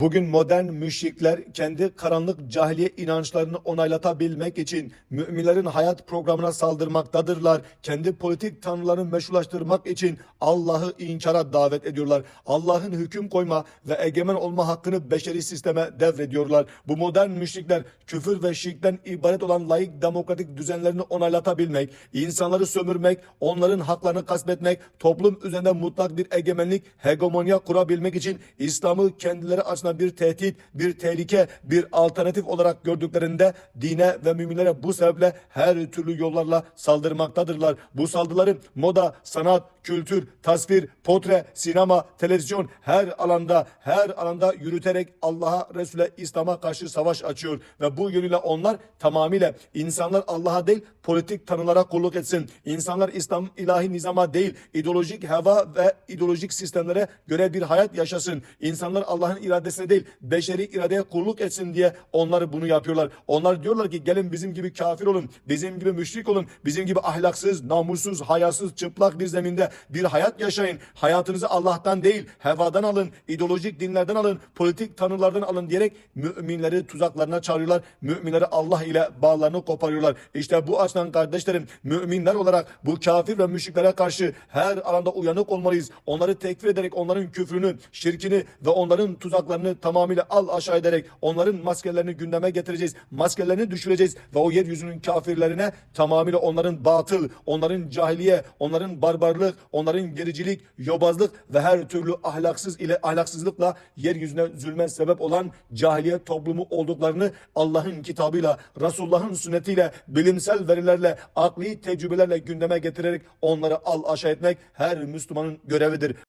Bugün modern müşrikler kendi karanlık cahiliye inançlarını onaylatabilmek için müminlerin hayat programına saldırmaktadırlar. Kendi politik tanrılarını meşrulaştırmak için Allah'ı inkara davet ediyorlar. Allah'ın hüküm koyma ve egemen olma hakkını beşeri sisteme devrediyorlar. Bu modern müşrikler küfür ve şirkten ibaret olan layık demokratik düzenlerini onaylatabilmek, insanları sömürmek, onların haklarını kasbetmek, toplum üzerinde mutlak bir egemenlik, hegemonya kurabilmek için İslam'ı kendileri açısından bir tehdit, bir tehlike, bir alternatif olarak gördüklerinde dine ve müminlere bu sebeple her türlü yollarla saldırmaktadırlar. Bu saldırıları moda, sanat, kültür, tasvir, portre, sinema, televizyon her alanda her alanda yürüterek Allah'a, Resul'e, İslam'a karşı savaş açıyor ve bu yönüyle onlar tamamıyla insanlar Allah'a değil politik tanrılara kulluk etsin. İnsanlar İslam ilahi nizama değil ideolojik heva ve ideolojik sistemlere göre bir hayat yaşasın. İnsanlar Allah'ın iradesine değil beşeri iradeye kulluk etsin diye onlar bunu yapıyorlar. Onlar diyorlar ki gelin bizim gibi kafir olun, bizim gibi müşrik olun, bizim gibi ahlaksız, namussuz, hayasız, çıplak bir zeminde bir hayat yaşayın. Hayatınızı Allah'tan değil hevadan alın, ideolojik dinlerden alın, politik tanrılardan alın diyerek müminleri tuzaklarına çağırıyorlar. Müminleri Allah ile bağlarını koparıyorlar. İşte bu açıdan kardeşlerim müminler olarak bu kafir ve müşriklere karşı her alanda uyanık olmalıyız. Onları tekfir ederek onların küfrünü, şirkini ve onların tuzaklarını tamamıyla al aşağı ederek onların maskelerini gündeme getireceğiz. Maskelerini düşüreceğiz ve o yeryüzünün kafirlerine tamamıyla onların batıl, onların cahiliye, onların barbarlık, onların gericilik, yobazlık ve her türlü ahlaksız ile ahlaksızlıkla yeryüzüne zulme sebep olan cahiliye toplumu olduklarını Allah'ın kitabıyla, Resulullah'ın sünnetiyle, bilimsel verilerle, akli tecrübelerle gündeme getirerek onları al aşağı etmek her Müslümanın görevidir.